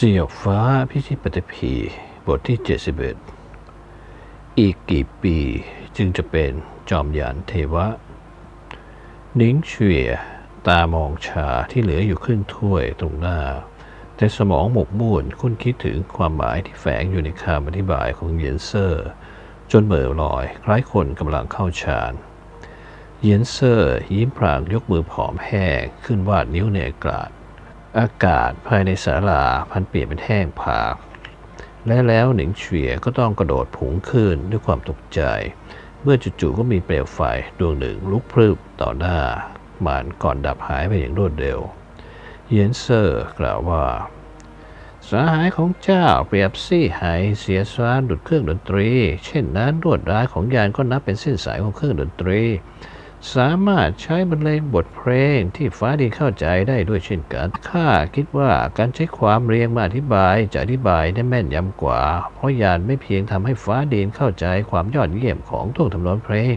เสียบฟ้าพิชิตปฏิภีบทที่ 71 อีกกี่ปีจึงจะเป็นจอมยานเทวะ นิ้งเฉียตามองชาที่เหลืออยู่ครึ่งถ้วยตรงหน้า แต่สมองหมกมุ่นคุ้นคิดถึงความหมายที่แฝงอยู่ในคำอธิบายของเยนเซอร์ จนเหม่อลอยคล้ายคนกำลังเข้าฌานเยนเซอร์ยิ้มพรางยกมือผอมแห้งขึ้นวาดนิ้วในอากาศ อากาศภายในศาลาพันเปลี่ยนเป็นแห้งผากและแล้วหนิงเฉียก็ต้องกระโดดผงขึ้นด้วยความตกใจ เมื่อจู่ๆก็มีเปลวไฟดวงหนึ่งลุกพรึบต่อหน้ามันก่อนดับหายไปอย่างรวดเร็ว เยนเซอร์กล่าวว่า สาหายของเจ้าเปรียบซี่หายเสียสารดุดเครื่องดนตรี เช่นนั้นรวดร้ายของยานก็นับเป็นเส้นสายของเครื่องดนตรี สามารถใช้บรรเลงบทเพลงที่ฟ้าดินเข้าใจได้ด้วยเช่นกัน ข้าคิดว่าการใช้ความเรียงมาอธิบายจะอธิบายได้แม่นยำกว่า เพราะยานไม่เพียงทำให้ฟ้าดินเข้าใจความยอดเยี่ยมของท่วงทำนองเพลง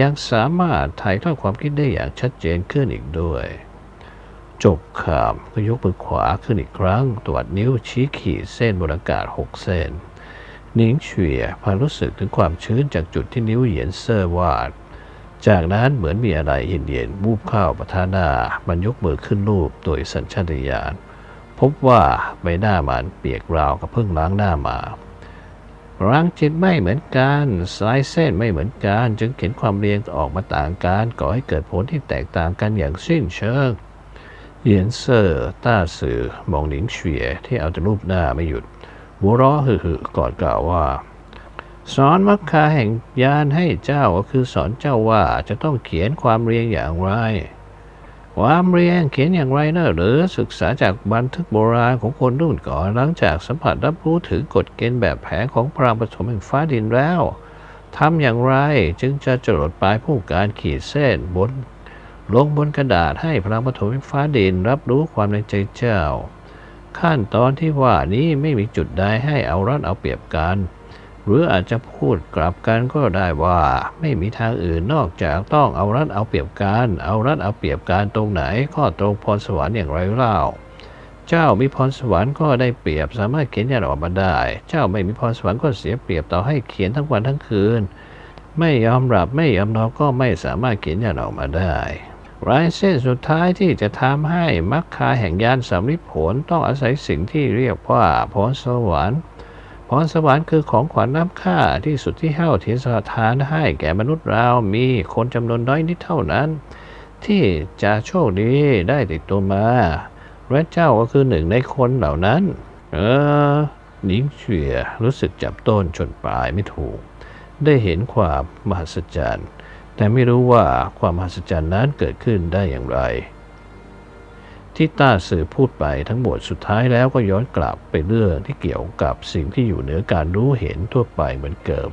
ยังสามารถถ่ายทอดความคิดได้อย่างชัดเจนขึ้นอีกด้วย จบคำก็ยกมือขวาขึ้นอีกครั้ง ตรวจนิ้วชี้ขีดเส้นบนอากาศหกเส้นนิ้งเฉียพารู้สึกถึงความชื้นจากจุดที่นิ้วเหยียนเซอร์วาด จากนั้นเหมือนมีอะไรเย็นๆวูบเข้าประทานหน้า มันยกมือขึ้นรูปโดยสัญชาตญาณพบว่าใบหน้ามันเปียกราวกับเพิ่งล้างหน้ามารังจิตไม่เหมือนกันสายเส้นไม่เหมือนกัน จึงเขียนความเรียงออกมาต่างกันก่อให้เกิดผลที่แตกต่างกันอย่างสิ้นเชิงเหยียนเซอร์ต้าสื่อมองหนิงเฉียที่เอาแต่รูปหน้าไม่หยุดหัวเราะหึ่ๆก่อนกล่าวว่า สอนมักคาแห่งยานให้เจ้าก็คือสอนเจ้าว่าจะต้องเขียนความเรียงอย่างไร ความเรียงเขียนอย่างไรเนอะหรือศึกษาจากบันทึกโบราณของคนรุ่นก่อนหลังจากสัมผัสรับรู้ถึงกฎเกณฑ์แบบแผนของพลังผสมแห่งฟ้าดินแล้วทำอย่างไรจึงจะจรดปลายผู้การขีดเส้นบนลงบนกระดาษให้พลังปฐมฟ้าดินรับรู้ความในใจเจ้า ขั้นตอนที่ว่านี้ไม่มีจุดใดให้เอารัดเอาเปรียบกัน หรืออาจจะพูดกลับกันก็ได้ว่าไม่มีทางอื่นนอกจากต้องเอารัดเอาเปรียบกัน เอารัดเอาเปรียบกันตรงไหนข้อตรงพรสวรรค์อย่างไรเล่า เจ้ามีพรสวรรค์ก็ได้เปรียบสามารถเขียนยันออกมาได้ เจ้าไม่มีพรสวรรค์ก็เสียเปรียบต่อให้เขียนทั้งวันทั้งคืน ไม่ยอมหลับไม่ยอมนอนก็ไม่สามารถเขียนยันออกมาได้รายเส้นสุดท้ายที่จะทำให้มรรคาแห่งยานสำลิดผลต้องอาศัยสิ่งที่เรียกว่าพรสวรรค์ พรสวรรค์คือของขวัญน้ำค่าที่สุดที่เฮ้าเทียนสถานให้แก่มนุษย์เรามีคนจำนวนน้อยนิดเท่านั้น ที่จะโชคดีได้ติดตัวมาและเจ้าก็คือหนึ่งในคนเหล่านั้น เออหนิงเฉียรู้สึกจับต้นชนปลายไม่ถูก ได้เห็นความมหัศจรรย์ แต่ไม่รู้ว่าความมหัศจรรย์นั้นเกิดขึ้นได้อย่างไร ที่ต้าสื่อพูดไปทั้งหมดสุดท้ายแล้วก็ย้อนกลับไปเรื่องที่เกี่ยวกับสิ่งที่อยู่เหนือการรู้เห็นทั่วไปเหมือนเดิม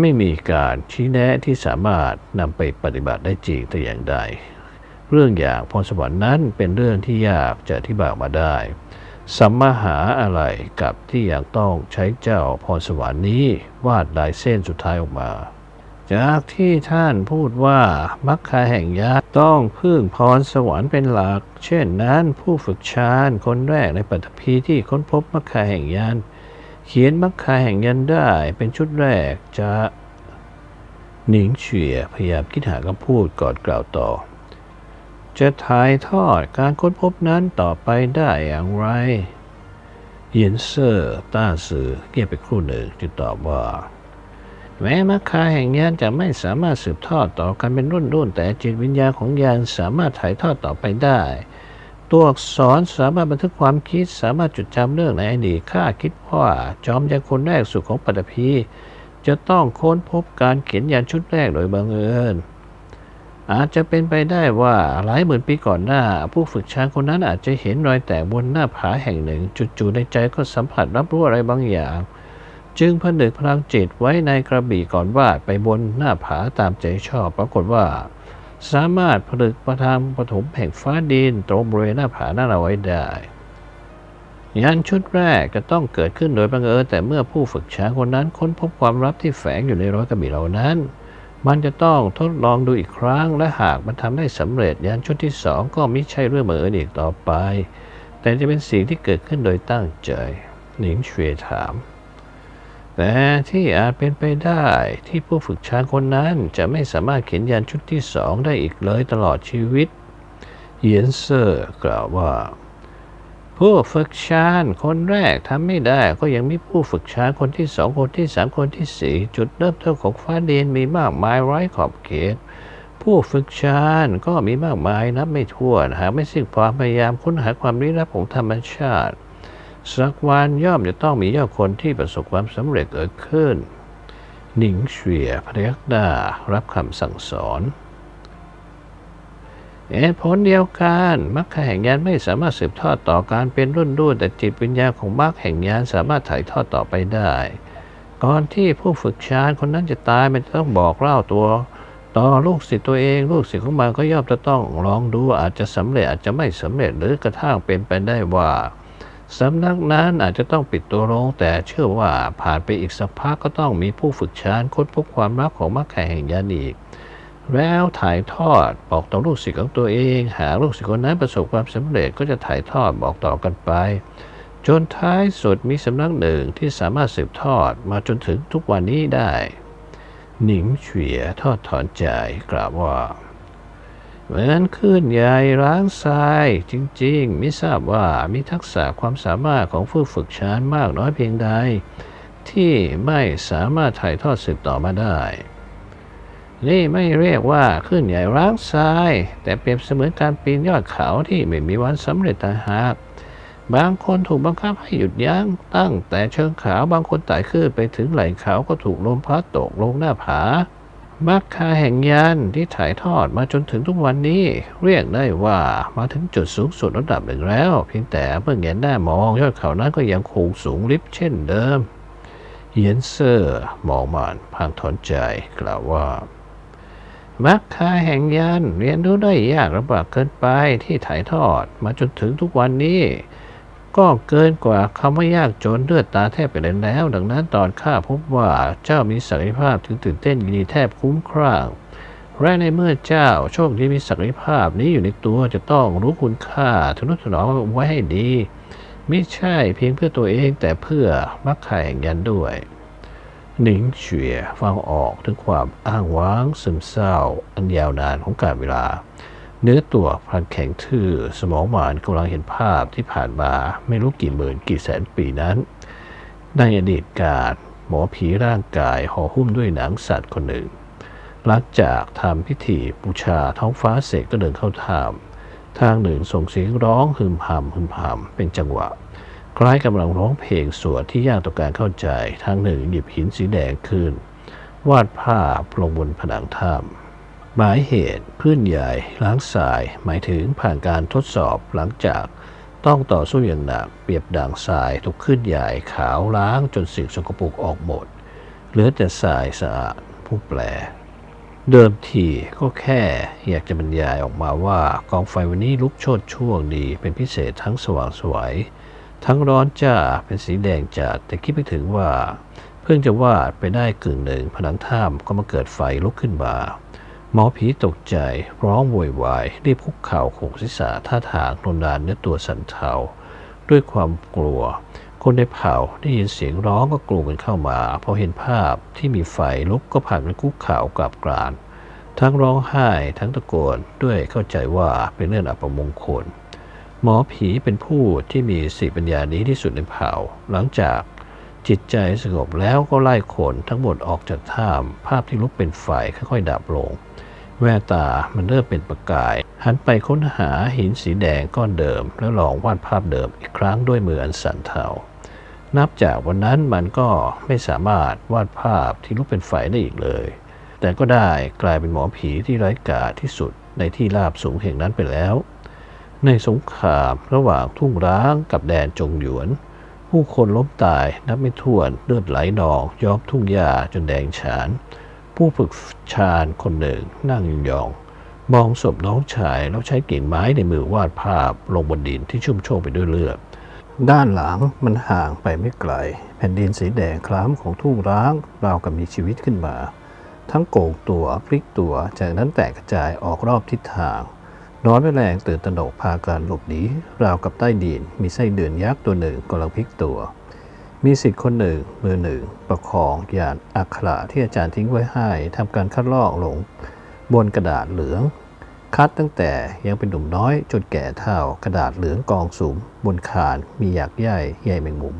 ไม่มีการชี้แนะที่สามารถนำไปปฏิบัติได้จริงแต่อย่างใด เรื่องอย่างพรสวรรค์นั้นเป็นเรื่องที่ยากจะอธิบายออกมาได้ สัมมาหาอะไรกับที่ยังต้องใช้เจ้าพรสวรรค์นี้วาดลายเส้นสุดท้ายออกมา จากที่ท่านพูดว่ามัคคาแห่งยักษ์ต้องพึ่งพรสวรรค์เป็นหลัก เช่นนั้นผู้ฝึกฌานคนแรกในปัตภีที่ค้นพบมัคคาแห่งยานเขียนมัคคาแห่งยันได้เป็นชุดแรกจะหนิงเฉียพยายามคิดหาคำพูดก่อนกล่าวต่อ จะถ่ายทอดการค้นพบนั้นต่อไปได้อย่างไร เยนเซอร์ต้าสือเงียบไปครู่หนึ่งจึงตอบว่า แม้มัคคาแห่งยานจะไม่สามารถสืบทอดต่อกันเป็นรุ่นๆแต่จิตวิญญาณของยานสามารถถ่ายทอดต่อไปได้ ตัวอักษรสามารถบันทึกความคิดสามารถจดจำเรื่องในอดีตข้าคิดว่าจอมยังคนแรกสุดของปัตภีจะต้องค้นพบการเขียนยันชุดแรกโดยบังเอิญอาจจะเป็นไปได้ว่าหลายหมื่นปีก่อนหน้า ผู้ฝึกช้างคนนั้นอาจจะเห็นรอยแตกบนหน้าผาแห่งหนึ่งจู่ๆในใจก็สัมผัสรับรู้อะไรบางอย่าง จึงผนึกพลังจิตไว้ในกระบี่ก่อนวาดไปบนหน้าผาตามใจชอบปรากฏว่า สามารถผลึกประทางปฐมแห่งฟ้าดินตรงบริเวณหน้าผานั้นเอาไว้ได้ยานชุดแรกก็ต้องเกิดขึ้นโดยบังเอิญแต่เมื่อผู้ฝึกช้างคนนั้นค้นพบความลับที่แฝงอยู่ในร้อยกระบี่เหล่านั้น มันจะต้องทดลองดูอีกครั้งและหากมันทำได้สำเร็จยานชุดที่สองก็ไม่ใช่เรื่องบังเอิญอีกต่อไป แต่จะเป็นสิ่งที่เกิดขึ้นโดยตั้งใจ หนิงเฉวยถาม แต่ที่อาจเป็นไปได้ที่ผู้ฝึกช้านคนนั้นจะไม่สามารถเขียนยันชุดที่สองได้อีกเลยตลอดชีวิต เยียนเซอร์กล่าวว่า ผู้ฝึกช้านคนแรกทำไม่ได้ก็ยังมีผู้ฝึกช้านคนที่สองคนที่สามคนที่สี่จุดเริ่มต้นของฟ้าเดนมีมากมายไร้ขอบเขตผู้ฝึกชานก็มีมากมายนับไม่ถ้วนหากไม่สิ้นความพยายามค้นหาความลี้ลับของธรรมชาติ สักวันย่อมจะต้องมียอดคนที่ประสบความสำเร็จเกิดขึ้น หนิงเฉียพยักหน้ารับคำสั่งสอนเหตุผลเดียวกันมรรคแห่งยานไม่สามารถสืบทอดต่อการเป็นรุ่นรุ่นแต่จิตวิญญาณของมรรคแห่งยานสามารถถ่ายทอดต่อไปได้ ก่อนที่ผู้ฝึกฌานคนนั้นจะตายมันจะต้องบอกเล่าตัว ต่อลูกศิษย์ตัวเองลูกศิษย์ของมันก็ย่อมจะต้องลองดูอาจจะสำเร็จอาจจะไม่สำเร็จหรือกระทั่งเป็นไปได้ว่า สำนักนั้นอาจจะต้องปิดตัวลง แต่เชื่อว่าผ่านไปอีกสักพักก็ต้องมีผู้ฝึกฌานค้นพบความลับของมรรคแห่งยานอีก แล้วถ่ายทอดบอกต่อลูกศิษย์ของตัวเอง หากลูกศิษย์คนนั้นประสบความสำเร็จก็จะถ่ายทอดบอกต่อกันไป จนท้ายสุดมีสำนักหนึ่งที่สามารถสืบทอดมาจนถึงทุกวันนี้ได้ หนิงเฉียทอดถอนใจกล่าวว่า เหมือนคลื่นใหญ่ร้างทราย จริงๆ ไม่ทราบว่ามีทักษะความสามารถของผู้ฝึกชานมากน้อยเพียงใด ที่ไม่สามารถถ่ายทอดสืบต่อมาได้ นี่ไม่เรียกว่าขึ้นใหญ่ร้างทราย แต่เปรียบเสมือนการปีนยอดเขาที่ไม่มีวันสำเร็จต่างหากบางคนถูกบังคับให้หยุดยัง้งตั้งแต่เชิงเขาบางคนไต่ขึ้นไปถึงไหล่เขาก็ถูกลมพัดตกลงหน้าผา มักคาแห่งยานที่ถ่ายทอดมาจนถึงทุกวันนี้ เรียกได้ว่ามาถึงจุดสูงสุดระดับหนึ่งแล้ว เพียงแต่เมื่อแงนหน้ามองยอดเขานั้นก็ยังคงสูงลิบเช่นเดิม เยียนเซอร์มองมันพางถอนใจกล่าวว่ามักคาแห่งยานเรียนรู้ได้ยากลำบากเกินไปที่ถ่ายทอดมาจนถึงทุกวันนี้ ก็เกินกว่าคำว่ายากจนเลือดตาแทบไปเลยแล้ว ดังนั้นตอนข้าพบว่าเจ้ามีศักยภาพถึงตื่นเต้นยินดีแทบคุ้มครั่งและในเมื่อเจ้าโชคดีมีศักยภาพนี้อยู่ในตัวจะต้องรู้คุณค่าทนุถนอมไว้ให้ดี ไม่ใช่เพียงเพื่อตัวเองแต่เพื่อมักคาแห่งยันด้วย หนิงเฉียฟังออกถึงความอ้างว้างซึมเศร้า อันยาวนานของการเวลา เนื้อตัวพลันแข็งทื่อสมองหมานกำลังเห็นภาพที่ผ่านมาไม่รู้กี่หมื่นกี่แสนปีนั้น ในอดีตการหมอผีร่างกายห่อหุ้มด้วยหนังสัตว์คนหนึ่ง หลังจากทำพิธีบูชาท้องฟ้าเสร็จก็เดินเข้าถ้ำทางหนึ่งส่งเสียงร้องฮึมพำฮึมพำเป็นจังหวะ คล้ายกำลังร้องเพลงสวดที่ยากต่อการเข้าใจ ทางหนึ่งหยิบหินสีแดงขึ้น วาดภาพลงบนผนังถ้ำ หมายเหตุคลื่นใหญ่ล้างสาย หมายถึงผ่านการทดสอบหลังจากต้องต่อสู้อย่างหนักเปรียบด่างทรายถูกคลื่นใหญ่ขาวล้างจนสิ่งสกปรกออกหมด เหลือแต่ทรายสะอาดผู้แปล เดิมทีก็แค่อยากจะบรรยายออกมาว่ากองไฟวันนี้ลุกโชนช่วงดีเป็นพิเศษทั้งสว่างสวยทั้งร้อนจ้าเป็นสีแดงจัดแต่คิดไม่ถึงว่า เพิ่งจะวาดไปได้กึ่งหนึ่งผนังถ้ำก็มาเกิดไฟลุกขึ้นมา หมอผีตกใจร้องโวยวายรีบคุกเข่าโขกศีรษะท่าทางนนดานเนื้อตัวสันเทาด้วยความกลัว คนในเผ่าได้ยินเสียงร้องก็กลูกันเข้ามาพอเห็นภาพที่มีไฟลุกก็ผ่านกันคุกเข่ากราบกราน ทั้งร้องไห้ทั้งตะโกนด้วยเข้าใจว่าเป็นเรื่องอัปมงคล หมอผีเป็นผู้ที่มีสติปัญญาดีที่สุดในเผ่า หลังจากจิตใจสงบแล้วก็ไล่คนทั้งหมดออกจากถ้ำภาพที่ลุกเป็นไฟค่อยๆดับลง แววตามันเริ่มเป็นประกาย หันไปค้นหาหินสีแดงก้อนเดิม แล้วลองวาดภาพเดิมอีกครั้งด้วยมืออันสั่นเทา นับจากวันนั้นมันก็ไม่สามารถวาดภาพที่ลุกเป็นไฟได้อีกเลย แต่ก็ได้กลายเป็นหมอผีที่ไร้กาจที่สุดในที่ราบสูงแห่งนั้นไปแล้ว ในสงครามระหว่างทุ่งร้างกับแดนจงหยวน ผู้คนล้มตายนับไม่ถ้วนเลือดไหลนองย้อมทุ่งหญ้าจนแดงฉาน ผู้ฝึกชาญคนหนึ่งนั่งยองๆมองศพน้องชายแล้วใช้กิ่งไม้ในมือวาดภาพลงบนดินที่ชุ่มโชกไปด้วยเลือดด้านหลังมันห่างไปไม่ไกล แผ่นดินสีแดงคล้ำของทุ่งร้างราวกับมีชีวิตขึ้นมา ทั้งโก่งตัวพลิกตัวจากนั้นแตกกระจายออกรอบทิศทางนอนไม่แรงตื่นตระหนกพาการหลบหนีราวกับใต้ดินมีไส้เดือนยักษ์ตัวหนึ่งกำลังพลิกตัว มีสิทธิ์คนหนึ่งมือหนึ่ง ประคองยานอักขระที่อาจารย์ทิ้งไว้ให้ทำการคัดลอกลง บนกระดาษเหลือง คัดตั้งแต่ยังเป็นหนุ่มน้อยจนแก่เท่ากระดาษเหลืองกองสูงบนคานมีหยากใยใยแมงมุม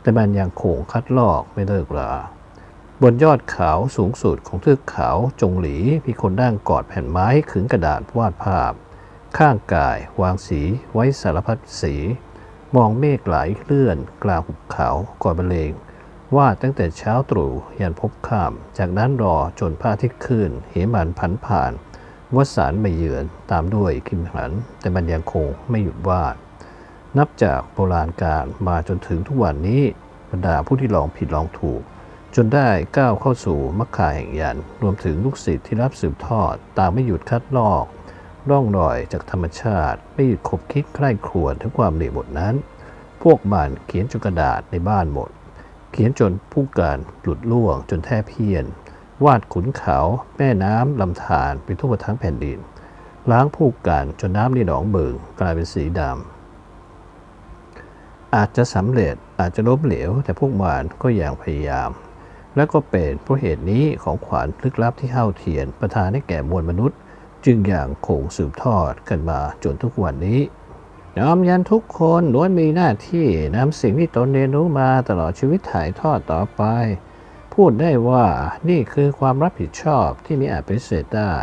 แต่มันยังคงคัดลอกไม่เลิกลาบนยอดเขาสูงสุดของเทือกเขาจงหลีมีคนนั่งกอดแผ่นไม้ขึงกระดาษวาดภาพ ข้างกายวางสีไว้สารพัดสี มองเมฆไหลเลื่อน กลางหุบเขาก่อนบรรเลงวาดตั้งแต่เช้าตรู่ยันพบค่ำจากนั้นรอจนพระอาทิตย์ขึ้น เหมันผันผ่านวสานมาเยือนตามด้วยคิมหัน แต่มันยังคงไม่หยุดวาด นับจากโบราณการมาจนถึงทุกวันนี้บรรดาผู้ที่ลองผิดลองถูก จนได้ก้าวเข้าสู่มรรคาแห่งยัน รวมถึงลูกศิษย์ที่รับสืบทอดตามไม่หยุดคัดลอก ร่องรอยจากธรรมชาติ ไม่หยุดคบคิดใคร่ครวญถึงความเหนื่อยบทนั้น พวกมันเขียนจนกระดาษในบ้านหมด เขียนจนผู้การหลุดล่วงจนแทบเพี้ยน วาดขุนเขาแม่น้ำลำธารไปทั่วทั้งแผ่นดิน ล้างผู้การจนน้ำในหนองเบิงกลายเป็นสีดำอาจจะสำเร็จอาจจะล้มเหลว แต่พวกมันก็ยังพยายามและก็เป็นเพราะเหตุนี้ของขวัญลึกลับที่เฮาเทียนประทานให้แก่มวลมนุษย์ จึงอย่างคงสืบทอดกันมาจนทุกวันนี้ยอมยันทุกคนล้วนมีหน้าที่นำสิ่งที่ตนเรียนรู้มาตลอดชีวิตถ่ายทอดต่อไป พูดได้ว่านี่คือความรับผิดชอบที่ไมีอาจปฏิเสธได้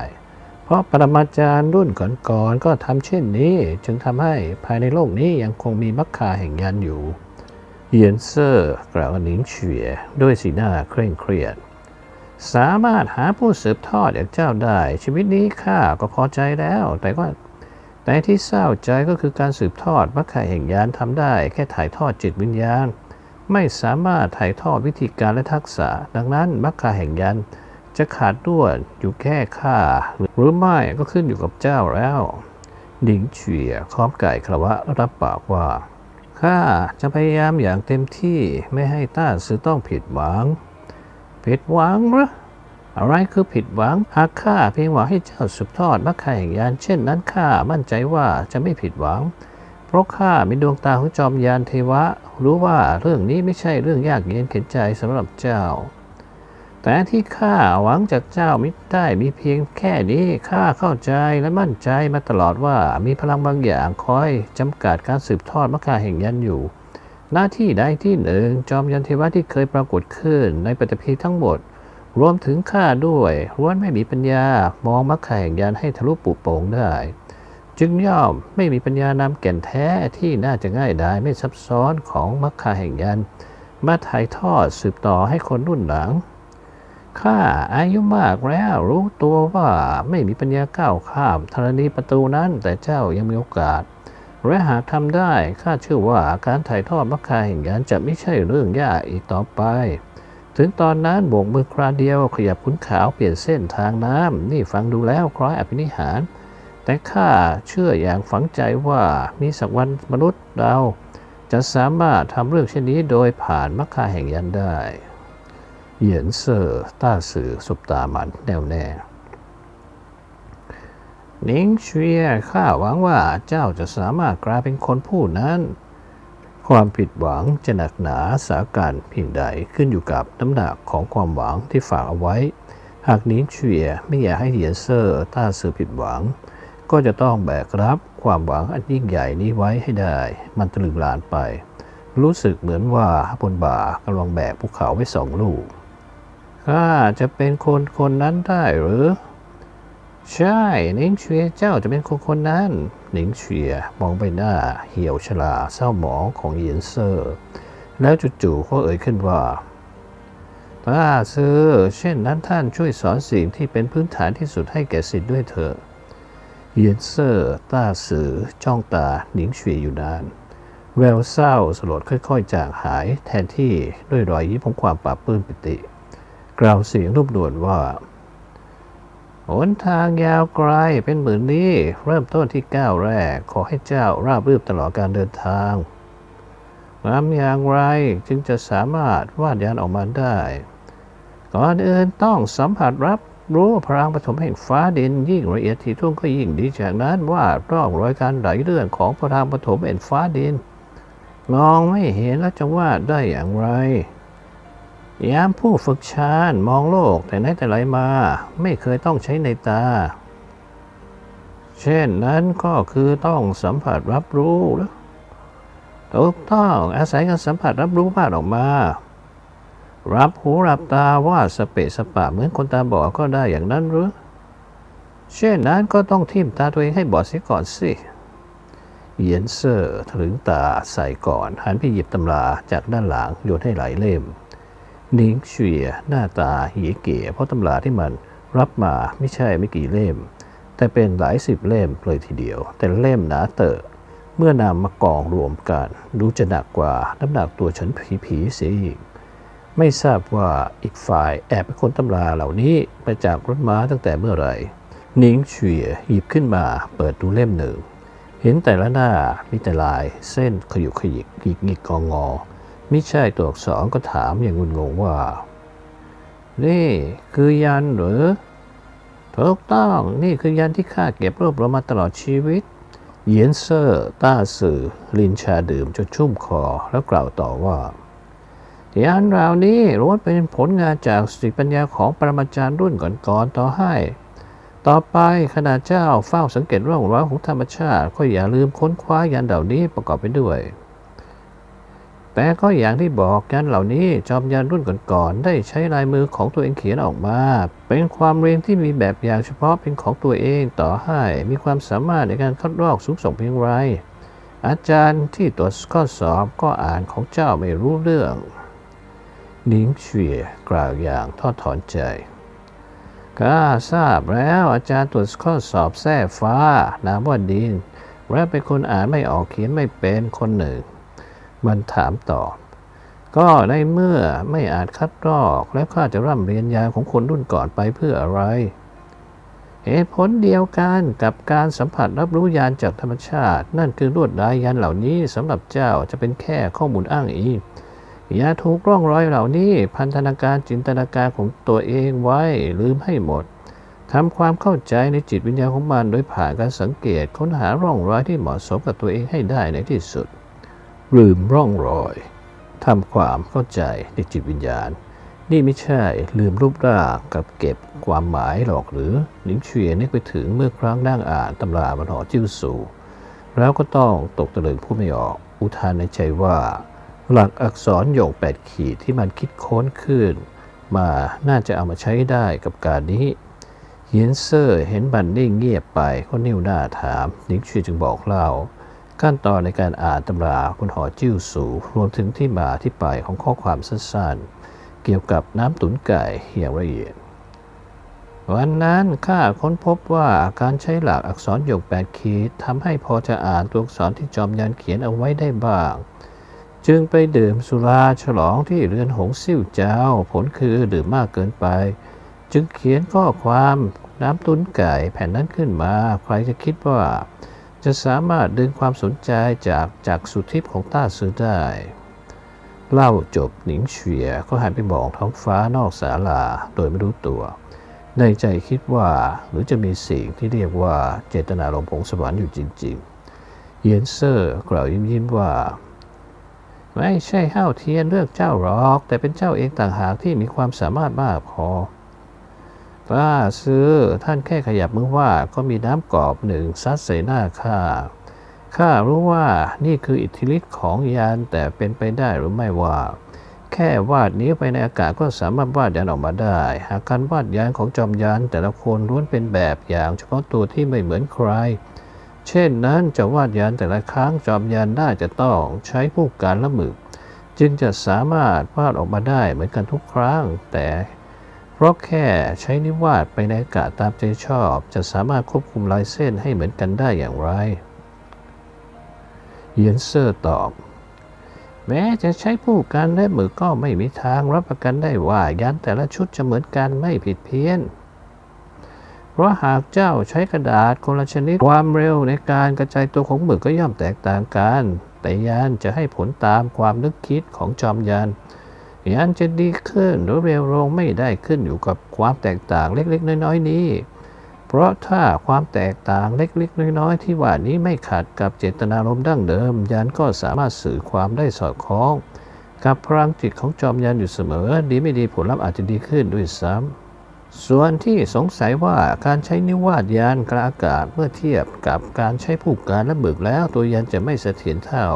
เพราะปรมาจารย์รุ่นก่อนๆก็ทำเช่นนี้จึงทำให้ภายในโลกนี้ยังคงมีมรรคาแห่งยันอยู่ เยียนเซอร์กล่าวหนิงเฉียด้วยสีหน้าเคร่งเครียด สามารถหาผู้สืบทอดอย่างเจ้าได้ ชีวิตนี้ข้าก็พอใจแล้ว แต่ก็แต่ที่เศร้าใจก็คือการสืบทอดมรรคาแห่งยานทำได้ แค่ถ่ายทอดจิตวิญญาณ ไม่สามารถถ่ายทอดวิธีการและทักษะ ดังนั้นมรรคาแห่งยานจะขาดด้วนอยู่แค่ข้าหรือไม่ก็ขึ้นอยู่กับเจ้าแล้วหนิงเฉียคล้อมไก่ครวะรับปากว่าข้าจะพยายามอย่างเต็มที่ไม่ให้ต้าซื้อต้องผิดหวัง ผิดหวังเหรออะไรคือผิดหวังหากข้าเพียงหวังให้เจ้าสืบทอดมรรคแห่งยานเช่นนั้นข้ามั่นใจว่าจะไม่ผิดหวัง เพราะข้ามีดวงตาของจอมยานเทวะ รู้ว่าเรื่องนี้ไม่ใช่เรื่องยากเย็นเข็นใจสำหรับเจ้า แต่ที่ข้าหวังจากเจ้าม่ได้มีเพียงแค่นี้ข้าเข้าใจและมั่นใจมาตลอดว่ามีพลังบางอย่างคอยจำกัดการสืบทอดมรรคแห่งยันอยู่ หน้าที่ใดที่หนึ่ง จอมยันเทวะที่เคยปรากฏขึ้นในปฏิพีทั้งหมด รวมถึงข้าด้วยล้วนไม่มีปัญญามองมรรคาแห่งยันให้ทะลุปุโป่งได้ จึงย่อมไม่มีปัญญานำแก่นแท้ที่น่าจะง่ายดายไม่ซับซ้อนของมรรคาแห่งยันมาถ่ายทอดสืบต่อให้คนรุ่นหลังข้าอายุมากแล้วรู้ตัวว่าไม่มีปัญญาก้าวข้ามธรณีประตูนั้นแต่เจ้ายังมีโอกาส และหากทำได้ข้าเชื่อว่าการถ่ายทอดมรรคาแห่งยันจะไม่ใช่เรื่องยากอีกต่อไป ถึงตอนนั้นโบกมือคราเดียวขยับขุนขาวเปลี่ยนเส้นทางน้ำนี่ฟังดูแล้วคล้ายอภินิหาร แต่ข้าเชื่ออย่างฝังใจว่ามีสักวันมนุษย์เรา จะสามารถทำเรื่องเช่นนี้โดยผ่านมรรคาแห่งยันได้ เหยียนเซอร์ต้าสื่อสุบตามันแน่วแน่ นิงเชียข้าหวังว่าเจ้าจะสามารถกลายเป็นคนผู้นั้น ความผิดหวังจะหนักหนาสาการเพียงใดขึ้นอยู่กับน้ำหนักของความหวังที่ฝากเอาไว้ หากนิงเชียไม่อยากให้เหียนเซอร์ต้าสื่อผิดหวัง ก็จะต้องแบกรับความหวังอันยิ่งใหญ่นี้ไว้ให้ได้ มันตะลึงลานไป รู้สึกเหมือนว่าบนบ่ากำลังแบกภูเขาไว้สองลูกข้าจะเป็นคนคนนั้นได้หรือ ใช่หนิงเชียเจ้าจะเป็นคนคนนั้นหนิงเชียมองไปหน้าเหี่ยวชราเศร้าหมองของเหยียนเซอร์ แล้วจู่ๆก็เอ่ยขึ้นว่าต้าซื้อเช่นนั้นท่านช่วยสอนสิ่งที่เป็นพื้นฐานที่สุดให้แก่สิทธิ์ด้วยเถอะเหยียนเซอร์ต้าสือจ้องตาหนิงเชียอยู่นาน แววเศร้าสลดค่อยๆ จางหายแทนที่ด้วยรอยยิ้มของความปราบปื้มปิติ กล่าวเสียงรูปด่วนว่า หนทางยาวไกลเป็นหมื่นลี้เริ่มต้นที่ก้าวแรก ขอให้เจ้าราบรื่นตลอดการเดินทางงามอย่างไรจึงจะสามารถวาดยานออกมาได้ ก่อนอื่นต้องสัมผัสรับรู้พลังปฐมแห่งฟ้าดินยิ่งละเอียดถี่ถ้วนก็ยิ่งดีจากนั้นว่าร่องรอยการไหลเลื่อนของพลังปฐมแห่งฟ้าดิน มองไม่เห็นแล้วจะวาดได้อย่างไร ยามผู้ฝึกชาญมองโลกแต่ไหนแต่ไรมา ไม่เคยต้องใช้ในตา เช่นนั้นก็คือต้องสัมผัสรับรู้แล้วถูกต้องอาศัยการสัมผัสรับรู้ภาพออกมา รับหูรับตาว่าสเปะสปะเหมือนคนตาบอดก็ได้อย่างนั้นหรือ เช่นนั้นก็ต้องทิ่มตาตัวเองให้บอดเสียก่อนสิเยียนเซอร์ถลึงตาใส่ก่อน หันไปหยิบตำราจากด้านหลังโยนให้หลายเล่ม นิงเฉียหน้าตาเหียเก๋เพราะตำราที่มันรับมาไม่ใช่ไม่กี่เล่ม แต่เป็นหลายสิบเล่มเลยทีเดียว แต่เล่มหนาเตอะเมื่อนำมากองรวมกันดูจะหนักกว่าน้ำหนักตัวฉันผีผีเสียอีกไม่ทราบว่าอีกฝ่ายแอบไปค้นตำราเหล่านี้ไปจากรถม้าตั้งแต่เมื่อไหร่นิงเฉียหยิบขึ้นมาเปิดดูเล่มหนึ่ง เห็นแต่ละหน้ามีแต่ลายเส้นขยุกขยิกหยิกหงิกงองอ มิใช่ตัวอักษรก็ถามอย่างงุนงงว่า นี่คือยันหรือถูกต้องนี่คือยันที่ข้าเก็บรวบรวมมาตลอดชีวิต เยียนเซอร์ต้าสื่อ ลินชาดื่มจนชุ่มคอแล้วกล่าวต่อว่ายานเหล่านี้ล้วนเป็นผลงานจากสติปัญญาของปรมาจารย์รุ่นก่อนๆต่อให้ ต่อไปขณะเจ้าเฝ้าสังเกตร่องรอยของธรรมชาติ ก็อย่าลืมค้นคว้ายันเหล่านี้ประกอบไปด้วย แต่ก็อย่างที่บอกยันเหล่านี้จอมยันรุ่นก่อนๆได้ใช้ลายมือของตัวเองเขียนออกมา เป็นความเรียนที่มีแบบอย่างเฉพาะเป็นของตัวเองต่อให้มีความสามารถในการคัดลอกสูงส่งเพียงไร อาจารย์ที่ตรวจข้อสอบก็อ่านของเจ้าไม่รู้เรื่องนิงเฉียกล่าวอย่างทอดถอนใจข้าทราบแล้วอาจารย์ตรวจข้อสอบแท้ฟ้านามว่าดิน และเป็นคนอ่านไม่ออกเขียนไม่เป็นคนหนึ่ง มันถามตอบก็ในเมื่อไม่อาจคัดลอกแล้วข้าจะร่ำเรียนยาของคนรุ่นก่อนไปเพื่ออะไรเหตุผลเดียวกันกับการสัมผัสรับรู้ยานจากธรรมชาติ นั่นคือลวดลายยานเหล่านี้สำหรับเจ้าจะเป็นแค่ข้อมูลอ้างอิงอย่าถูกร่องรอยเหล่านี้ พันธนาการจินตนาการของตัวเองไว้ลืมให้หมดทำความเข้าใจในจิตวิญญาณของมันโดยผ่านการสังเกตค้นหาร่องรอยที่เหมาะสมกับตัวเองให้ได้ในที่สุด ลืมร่องรอยทำความเข้าใจในจิตวิญญาณ นี่ไม่ใช่ลืมรูปร่างกับเก็บความหมายหรอกหรือหลิงเฉียนึกไปถึงเมื่อครั้งนั่งอ่านตำราบนหอจิ้วสูแล้วก็ต้องตกตะลึงผู้ไม่ออกอุทานในใจว่า หลักอักษรโยงแปดขีดที่มันคิดค้นขึ้น มาน่าจะเอามาใช้ได้กับการนี้เฮียนเซอร์เห็นบันนิ่งเงียบไปก็นิ้วหน้าถามนิงชีจึงบอกเล่า ขั้นตอนในการอ่านตำราบนหอจิ้วสูรวมถึงที่มาที่ไปของข้อความสั้นๆ เกี่ยวกับน้ำตุ๋นไก่อย่างละเอียด วันนั้นข้าค้นพบว่าการใช้หลักอักษรโยกแปดขีดทำให้พอจะอ่านตัวอักษรที่จอมยันเขียนเอาไว้ได้บ้าง จึงไปดื่มสุราฉลองที่เรือนหงซิ่วเจ้า ผลคือดื่มมากเกินไป จึงเขียนข้อความน้ำตุ้นไก่แผ่นนั้นขึ้นมา ใครจะคิดว่า จะสามารถดึงความสนใจจากจากสุทิพของต้าซื้อได้ เล่าจบหนิงเฉียก็หันไปมองท้องฟ้านอกศาลาโดยไม่รู้ตัว ในใจคิดว่าหรือจะมีสิ่งที่เรียกว่าเจตนาลมผงสวรรค์อยู่จริง ๆ เยนเซอร์กล่าวยิ้มยิ้มว่า ไม่ใช่ห้าวเทียนเลือกเจ้าหรอก แต่เป็นเจ้าเองต่างหากที่มีความสามารถมากพอ ป้าซื้อท่านแค่ขยับมือว่าก็มีน้ำกรอบหนึ่งซัดใส่หน้าข้าข้ารู้ว่านี่คืออิทธิฤทธิ์ของยานแต่เป็นไปได้หรือไม่ว่า แค่วาดนิ้วไปในอากาศก็สามารถวาดยานออกมาได้ หากการวาดยานของจอมยานแต่ละคนล้วนเป็นแบบอย่างเฉพาะตัวที่ไม่เหมือนใคร เช่นนั้นจะวาดยานแต่ละครั้งจอมยานน่าจะต้องใช้ผู้การละหมึก จึงจะสามารถวาดออกมาได้เหมือนกันทุกครั้ง แต่ เพราะแค่ใช้นิวาดไปในอากาศตามใจชอบ จะสามารถควบคุมลายเส้นให้เหมือนกันได้อย่างไร เยนเซอร์ตอบ แม้จะใช้ผู้กันและมือก็ไม่มีทางรับประกันได้ว่ายันแต่ละชุดจะเหมือนกันไม่ผิดเพี้ยน เพราะหากเจ้าใช้กระดาษคนละชนิดความเร็วในการกระจายตัวของหมึกก็ย่อมแตกต่างกัน แต่ยานจะให้ผลตามความนึกคิดของจอมยาน ยานจะดีขึ้นหรือเร็วลงไม่ได้ขึ้นอยู่กับความแตกต่างเล็ก ๆ น้อยๆนี้ เพราะถ้าความแตกต่างเล็ก ๆ น้อยๆที่ว่านี้ไม่ขัดกับเจตนารมณ์ดั้งเดิมยานก็สามารถสื่อความได้สอดคล้อง กับพลังจิตของจอมยานอยู่เสมอ ดีไม่ดีผลลัพธ์อาจจะดีขึ้นด้วยซ้ำส่วนที่สงสัยว่าการใช้นิวาดยานกลางอากาศเมื่อเทียบกับการใช้ผู้การและบึกแล้วตัวยานจะไม่เสถียรเท่า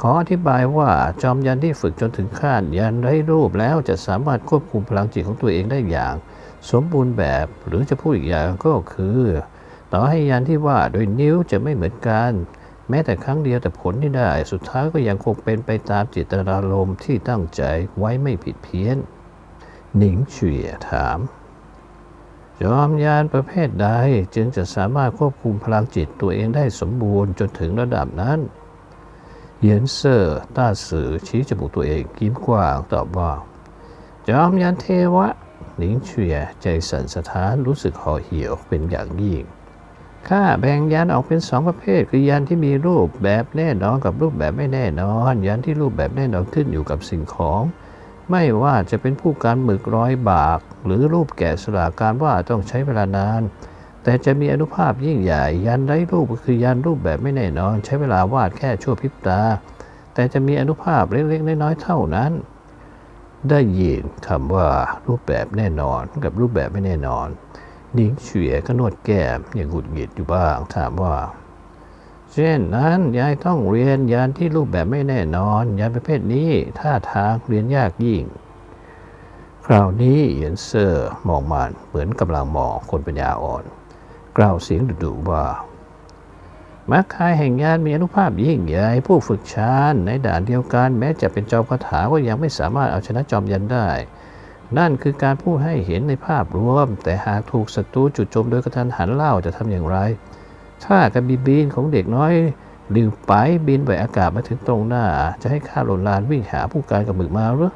ขออธิบายว่าจอมยันที่ฝึกจนถึงขั้นยันไร้รูปแล้วจะสามารถควบคุมพลังจิตของตัวเองได้อย่าง สมบูรณ์แบบหรือจะพูดอีกอย่างก็คือ ต่อให้ยันที่ว่าโดยนิ้วจะไม่เหมือนกัน แม้แต่ครั้งเดียวแต่ผลที่ได้ สุดท้ายก็ยังคงเป็นไปตามจิตนารมณ์ที่ตั้งใจไว้ไม่ผิดเพี้ยน หนิงเฉียถาม จอมยานประเภทใดจึงจะสามารถควบคุมพลังจิตตัวเองได้สมบูรณ์จนถึงระดับนั้น เยียนเซอร์ตาสือชี้จมูกตัวเองยิ้มกว้างตอบว่า จอมยานเทวะหนิงเฉียใจสั่นสะท้านรู้สึกห่อเหี่ยวเป็นอย่างยิ่งข้าแบ่งยานออกเป็นสองประเภท คือยานที่มีรูปแบบแน่นอนกับรูปแบบไม่แน่นอนยานที่รูปแบบแน่นอนขึ้นอยู่กับสิ่งของ ไม่ว่าจะเป็นผู้การหมึกร้อยบาก หรือรูปแกะสลักการว่าต้องใช้เวลานาน แต่จะมีอนุภาพยิ่งใหญ่ ยันไร้รูปก็คือยันรูปแบบไม่แน่นอน ใช้เวลาวาดแค่ชั่วพริบตา แต่จะมีอนุภาพเล็กๆน้อยๆเท่านั้น ได้ยินคำว่ารูปแบบแน่นอนกับรูปแบบไม่แน่นอนหนิงเฉียก็นวดแก้มอย่างหงุดหงิดอยู่บ้างถามว่าเช่นนั้นยายต้องเรียนยานที่รูปแบบไม่แน่นอน ยานประเภทนี้ท่าทางเรียนยากยิ่ง คราวนี้เหยียนเซอร์มองมันเหมือนกำลังมองคนปัญญาอ่อน กล่าวเสียงดุๆว่ามักคายแห่งยานมีอนุภาพยิ่งใหญ่ผู้ฝึกชานในด่านเดียวกันแม้จะเป็นจอมคาถาก็ยังไม่สามารถเอาชนะจอมยันได้ นั่นคือการพูดให้เห็นในภาพรวม แต่หากถูกศัตรูจุดโจมโดยกระทันหันเล่าจะทำอย่างไร ถ้ากระบีบินของเด็กน้อยลิวไปบินไปอากาศมาถึงตรงหน้า จะให้ข้าหล่นลานวิ่งหาผู้การกับหมึกมาหรือ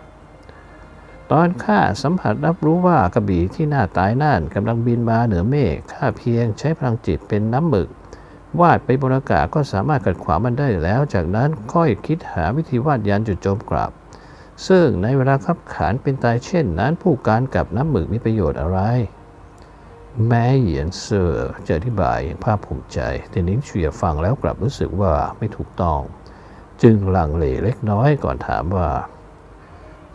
ตอนข้าสัมผัสรับรู้ว่ากระบี่ที่หน้าตายนั่นกำลังบินมาเหนือเมฆข้าเพียงใช้พลังจิตเป็นน้ำหมึก วาดไปบนอากาศก็สามารถขัดขวางมันได้แล้ว จากนั้นค่อยคิดหาวิธีวาดยานจุดโจมกลับ ซึ่งในเวลาขับขานเป็นตายเช่นนั้น ผู้การกับน้ำหมึกมีประโยชน์อะไร แม้เหยียนเซอร์จะอธิบายอย่างภาคภูมิใจ แต่นิ้งเฉียฟังแล้วกลับรู้สึกว่าไม่ถูกต้อง จึงลังเลเล็กน้อยก่อนถามว่า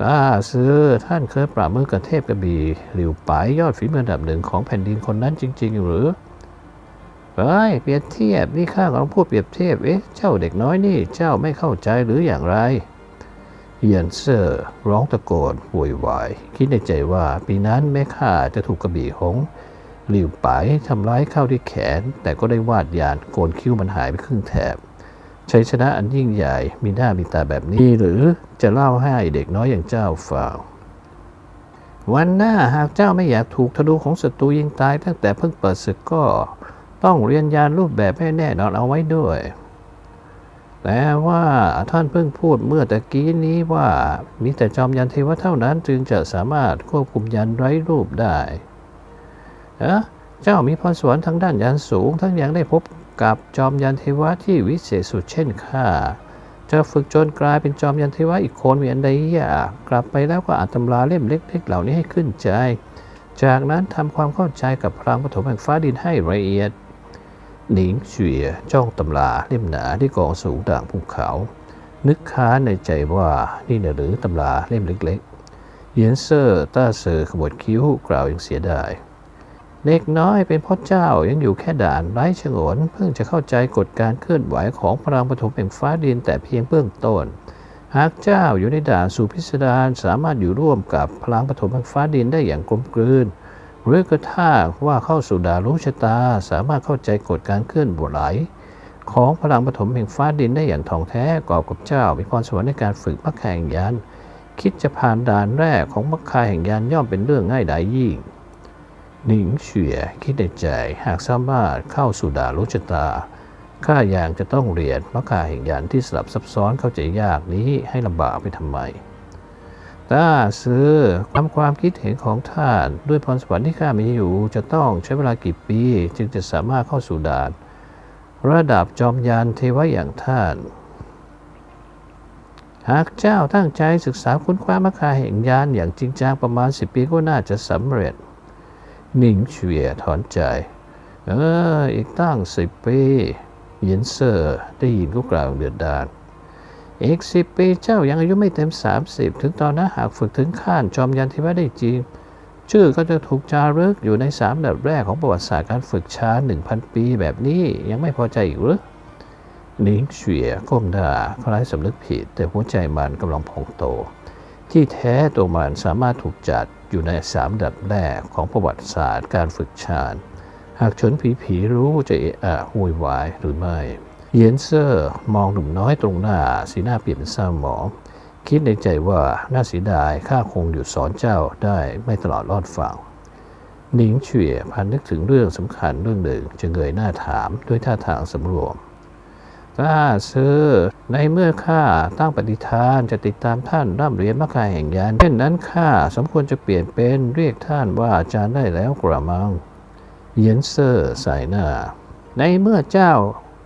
ตาซื้อท่านเคยปราบมือกับเทพกระบี่หลิวปายยอดฝีมืออันดับหนึ่งของแผ่นดินคนนั้นจริง ๆ หรือเฮ้ยเปรียบเทียบนี่ข้ากำลังพูดเปรียบเทียบเอ๊ะเจ้าเด็กน้อยนี่เจ้าไม่เข้าใจหรืออย่างไรเยียนเซอร์ร้องตะโกนโวยวาย คิดในใจว่าปีนั้นแม่ข้าจะถูกกระบี่หงหลิวไปทำร้ายเข้าที่แขน แต่ก็ได้วาดยานโกนคิ้วมันหายไปครึ่งแถบ ชัยชนะอันยิ่งใหญ่มีหน้ามีตาแบบนี้หรือจะเล่าให้เด็กน้อยอย่างเจ้าฟังวันหน้าหากเจ้าไม่อยากถูกธนูของศัตรูยิงตายตั้งแต่เพิ่งเปิดศึกก็ ต้องเรียนยานรูปแบบให้แน่นอนเอาไว้ด้วย แต่ว่าท่านเพิ่งพูดเมื่อตะกี้นี้ว่ามีแต่จอมยันเทวะเท่านั้นจึงจะสามารถควบคุมยันไร้รูปได้เอะเจ้ามีพรสวรรค์ทางด้านยันสูงทั้งยังได้พบ กับจอมยันเทวะที่วิเศษสุดเช่นข้าจะฝึกจนกลายเป็นจอมยันเทวะอีกคนมีอันใดยากกลับไปแล้วก็อ่านตำราเล่มเล็ก ๆ เหล่านี้ให้ขึ้นใจ จากนั้นทำความเข้าใจกับพลังปฐมแห่งฟ้าดินให้ละเอียดหนิงเฉียจ้องตำราเล่มหนาที่กองสูงด่างภูเขา นึกค้านในใจว่านี่นะหรือตำราเล่มเล็กๆเยียนเซอร์ต้าเซอร์ขบวดคิ้วกล่าวอย่างเสียดาย เด็กน้อยเป็นพ่อเจ้ายังอยู่แค่ด่านไร้ฉงนเพิ่งจะเข้าใจกฎการเคลื่อนไหวของพลังปฐมแห่งฟ้าดินแต่เพียงเบื้องต้น หากเจ้าอยู่ในด่านสู่พิสดารสามารถอยู่ร่วมกับพลังปฐมแห่งฟ้าดินได้อย่างกลมกลืนหรือกระทั่งว่าเข้าสู่ด่านรู้ชะตา สามารถเข้าใจกฎการเคลื่อนไหวของพลังปฐมแห่งฟ้าดินได้อย่างท่องแท้กอบกับเจ้ามีพรสวรรค์ในการฝึกมัคคแห่งยานคิดจะผ่านด่านแรกของมัคคาแห่งยานย่อมเป็นเรื่องง่ายดายยิ่ง หนิงเฉียคิดในใจหากสามารถเข้าสู่ดานรู้ชะตา ข้าอย่างจะต้องเรียนมัคคาแห่งยานที่สลับซับซ้อนเข้าใจยากนี้ให้ลำบากไปทำไมต้าซื้อความความคิดเห็นของท่าน ด้วยพรสวรรค์ที่ข้ามีอยู่ จะต้องใช้เวลากี่ปี จึงจะสามารถเข้าสู่ด่าน ระดับจอมยานเทวะอย่างท่าน หากเจ้าตั้งใจศึกษาค้นคว้ามรรคาแห่งยานอย่างจริงจังประมาณสิบปีก็น่าจะสำเร็จ นิ่งเฉียถอนใจ เออ อีกตั้งสิบปีเยินเซอร์ได้ยินก็กล่าวเดือดดาลอีกสิบปีเจ้ายังอายุไม่เต็มสามสิบถึงตอนนั้นหากฝึกถึงขั้นจอมยันทิวะได้จริง ชื่อก็จะถูกจารึกอยู่ในสามดับแรกของประวัติศาสตร์การฝึกช้าหนึ่งพันปีแบบนี้ยังไม่พอใจอีกหรือนิงเฉียก้มหน้าคล้ายสำนึกผิด แต่หัวใจมันกำลังพองโต ที่แท้ตัวมันสามารถถูกจัดอยู่ในสามดับแรกของประวัติศาสตร์การฝึกชาญหากชนผีผีรู้จะเอะอะโวยวายหรือไม่ เยนเซอร์มองหนุ่มน้อยตรงหน้าสีหน้าเปลี่ยนเป็นเศร้าหมองคิดในใจว่าน่าเสียดายข้าคงอยู่สอนเจ้าได้ไม่ตลอดรอดฟังหนิงเฉวียพันนึกถึงเรื่องสำคัญเรื่องหนึ่งจึงเงยหน้าถามด้วยท่าทางสำรวม ข้าซื้อ ในเมื่อข้าตั้งปฏิฐานจะติดตามท่านร่ำเรียนมรรคาแห่งยานเช่นนั้นข้าสมควรจะเปลี่ยนเป็นเรียกท่านว่าอาจารย์ได้แล้วกระมังเยนเซอร์ใส่หน้า ในเมื่อเจ้า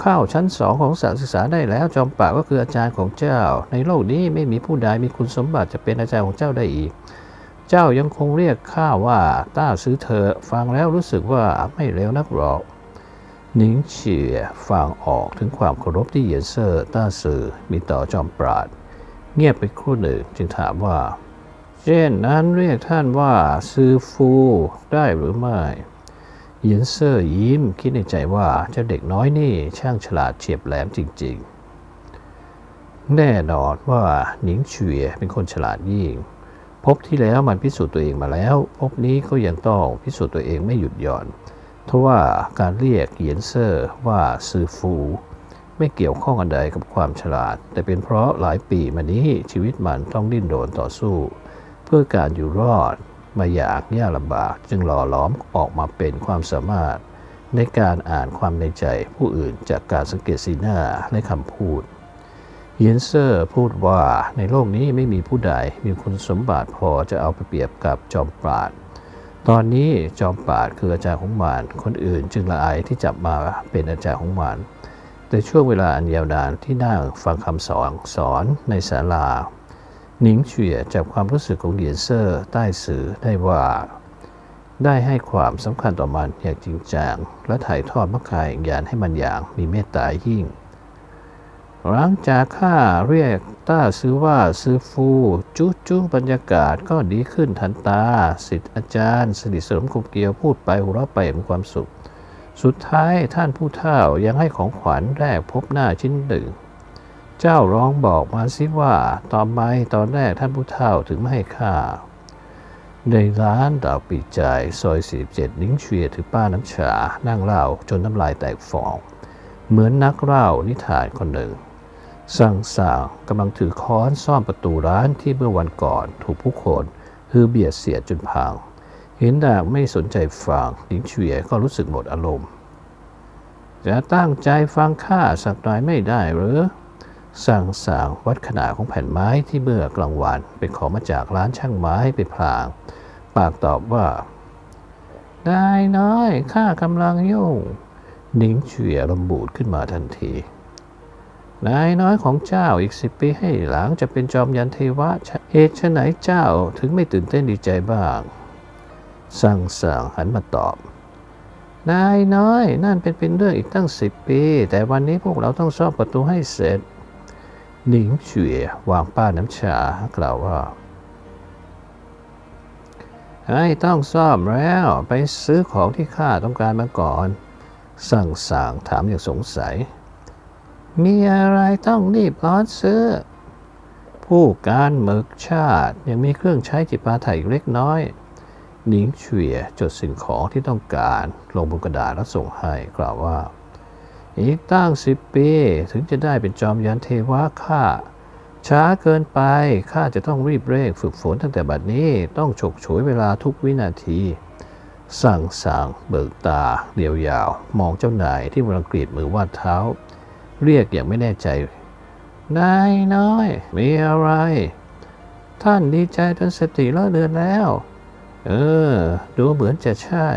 เข้าชั้นสองของศาสตร์ศึกษาได้แล้วจอมปากก็คืออาจารย์ของเจ้า ในโลกนี้ไม่มีผู้ใดมีคุณสมบัติจะเป็นอาจารย์ของเจ้าได้อีก เจ้ายังคงเรียกข้าว่าต้าซื้อเธอ ฟังแล้วรู้สึกว่าไม่เร็วนักหรอก หนิงเฉียฟังออกถึงความเคารพที่เหยียนเซอร์ต้าซือมีต่อจอมปราด เงียบไปครู่หนึ่งจึงถามว่า เช่นนั้นเรียกท่านว่าซือฟูได้หรือไม่เหยียนเซอร์ยิ้มคิดในใจว่าเจ้าเด็กน้อยนี่ช่างฉลาดเฉียบแหลมจริง ๆ แน่นอนว่าหนิงเฉียเป็นคนฉลาดยิ่ง พบที่แล้วมันพิสูจน์ตัวเองมาแล้ว พบนี้ก็ยังต้องพิสูจน์ตัวเองไม่หยุดหย่อน ทว่าการเรียกเหยียนเซอร์ว่าซือฟู ไม่เกี่ยวข้องกันใดกับความฉลาด แต่เป็นเพราะหลายปีมานี้ชีวิตมันต้องดิ้นรนต่อสู้ เพื่อการอยู่รอดมาอยากยากลำบากจึงหล่อล้อมออกมาเป็นความสามารถ ในการอ่านความในใจผู้อื่นจากการสังเกตสีหน้าและคำพูดเยนเซอร์พูดว่าในโลกนี้ไม่มีผู้ใดมีคุณสมบัติพอจะเอาไปเปรียบกับจอมปราด ตอนนี้จอมปาดคืออาจารย์ของมารคนอื่นจึงละอายที่จับมาเป็นอาจารย์ของมารแต่ช่วงเวลาอันยาวนานที่นั่งฟังคำสอนสอนในศาลาหนิงเฉียจากความรู้สึกของเหยียนเซอร์ใต้สื่อได้ว่า ได้ให้ความสำคัญต่อมันอย่างจริงจังและถ่ายทอดมรรคายญาณให้มันอย่างมีเมตตายิ่ง หลังจากข้าเรียกต้าซื้อว่าซื้อฟูจู้จู้บรรยากาศก็ดีขึ้นทันตาสิทธิ์อาจารย์สนิทสนมคุมเกลียวพูดไปหัวเราะไปมีความสุข สุดท้ายท่านผู้เฒ่ายังให้ของขวัญแรกพบหน้าชิ้นหนึ่ง เจ้าร้องบอกมาสิว่าตอนไมตอนแรกท่านผู้เฒ่าถึงไม่ให้ข้าในร้านดาวปีใจายซอย 47 นิ้งเชียถือป้าน้ำชา นั่งเล่าจนน้ำลายแตกฟอง เหมือนนักเล่านิทานคนหนึ่ง สั่งสางกำลังถือค้อนซ่อมประตูร้านที่เมื่อวันก่อนถูกผู้คนฮือเบียดเสียดจนพัง เห็นดาไม่สนใจฟังนิ้งเชียก็รู้สึกหมดอารมณ์ จะตั้งใจฟังข้าสักหน่อยไม่ได้หรือ สั่งสางวัดขนาดของแผ่นไม้ที่เมื่อกลางวันเป็นของมาจากร้านช่างไม้ไปพลาง ปากตอบว่า ได้น้อยข้ากำลังยุ่งนิ้งเฉียลมบูดขึ้นมาทันที นายน้อยของเจ้าอีกสิบปีให้หลังจะเป็นจอมยันเทวะเหตุไฉนเจ้าถึงไม่ตื่นเต้นดีใจบ้าง สั่งสางหันมาตอบ นายน้อยนั่นเป็นเป็นเรื่องอีกตั้งสิบปี แต่วันนี้พวกเราต้องซ่อมประตูให้เสร็จ หนิงเฉวียวางป้าน้ำชากล่าวว่าให้ต้องซ่อมแล้วไปซื้อของที่ข้าต้องการมาก่อน สั่งสางถามอย่างสงสัย มีอะไรต้องรีบร้อนซื้อ ผู้การหมึกชาติยังมีเครื่องใช้จิปาถะอีกเล็กน้อยหนิงเฉวียจดสิ่งของที่ต้องการลงบนกระดาษแล้วส่งให้กล่าวว่า อีกตั้งสิบปีถึงจะได้เป็นจอมยันเทวะข้าช้าเกินไปข้าจะต้องรีบเร่งฝึกฝนตั้งแต่บัดนี้ต้องฉกฉวยเวลาทุกวินาที สั่งสางเบิกตาเดียวยาว มองเจ้านายที่กำลังกรีดมือวาดเท้า เรียกอย่างไม่แน่ใจ นายน้อย มีอะไร ท่านดีใจจนสติเลอะเลือนแล้ว เออ ดูเหมือนจะใช่